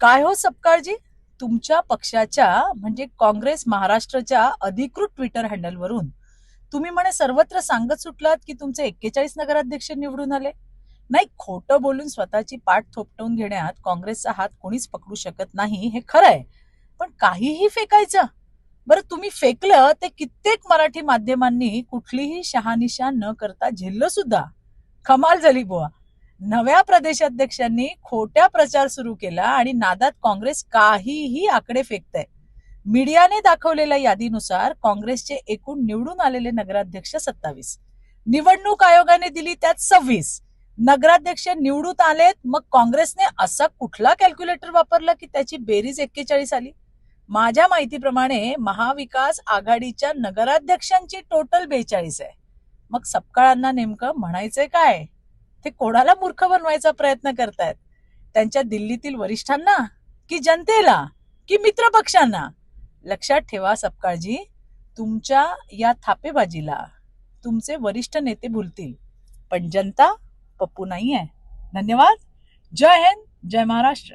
काय हो सपकाळजी? तुमच्या पक्षाच्या म्हणजे काँग्रेस महाराष्ट्राच्या अधिकृत ट्विटर हँडलवरून तुम्ही म्हणे सर्वत्र सांगत सुटलात की तुमचे एक्केचाळीस नगराध्यक्ष निवडून आले. नाही खोटं बोलून स्वतःची पाठ थोपटवून घेण्यात काँग्रेसचा हात कोणीच पकडू शकत नाही हे खरं आहे पण काहीही फेकायचं. बरं तुम्ही फेकलं ते कित्येक मराठी माध्यमांनी कुठलीही शहानिशा न करता झेललं सुद्धा कमाल झाली बुवा. नव्या प्रदेशाध्यक्षांनी खोट्या प्रचार सुरू केला आणि नादात काँग्रेस काहीही आकडे फेकतय. मीडियाने दाखवलेल्या यादीनुसार काँग्रेसचे एकूण निवडून आलेले नगराध्यक्ष सत्तावीस. निवडणूक आयोगाने दिली त्यात सव्वीस. नगराध्यक्ष निवडून आलेत मग काँग्रेसने असा कुठला कॅल्क्युलेटर वापरला की त्याची बेरीज एक्केचाळीस आली? माझ्या माहितीप्रमाणे महाविकास आघाडीच्या नगराध्यक्षांची टोटल बेचाळीस आहे. मग सपकाळांना नेमकं म्हणायचंय काय? ते कोणाला मूर्ख बनवायचा प्रयत्न करतायत? त्यांच्या दिल्लीतील वरिष्ठांना? की जनतेला? की मित्रपक्षांना? लक्षात ठेवा सपकाळजी तुमच्या या थापेबाजीला तुमचे वरिष्ठ नेते भुलतील. पण जनता पप्पू नाही आहे धन्यवाद. जय हिंद. जय महाराष्ट्र.